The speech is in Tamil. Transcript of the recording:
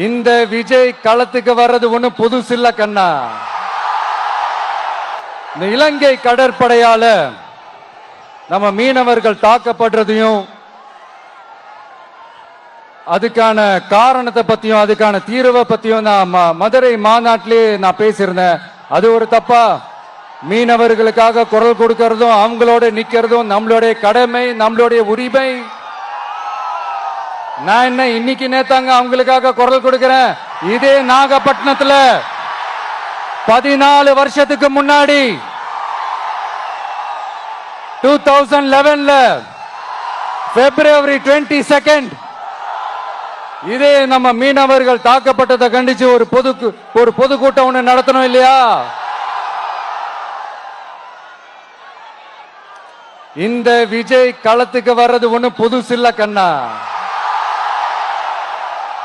இந்த விஜய் களத்துக்கு வர்றது ஒண்ணு புதுசு இல்ல கண்ணா. இந்த இலங்கை கடற்படையால நம்ம மீனவர்கள் தாக்கப்படுறதையும் அதுக்கான காரணத்தை பத்தியும் அதுக்கான தீர்வை பத்தியும் நான் மதுரை மாநாட்டிலே நான் பேசியிருந்தேன். அது ஒரு தப்பா? மீனவர்களுக்காக குரல் கொடுக்கறதும் அவங்களோட நிக்கிறதும் நம்மளுடைய கடமை நம்மளுடைய உரிமை. நான் என்ன இன்னைக்கு நேத்தாங்க அவங்களுக்காக குரல் கொடுக்கிறேன்? இதே நாகப்பட்டினத்துல பதினாலு வருஷத்துக்கு முன்னாடி டூ தௌசண்ட் லெவன்ல பிப்ரவரி டுவெண்ட்டி செகண்ட் இதே நம்ம மீனவர்கள் தாக்கப்பட்டதை கண்டிச்சு ஒரு பொது ஒரு பொதுக்கூட்டம் ஒன்று நடத்தணும் இல்லையா? இந்த விஜய் களத்துக்கு வர்றது ஒண்ணு புதுசு இல்ல கண்ணா.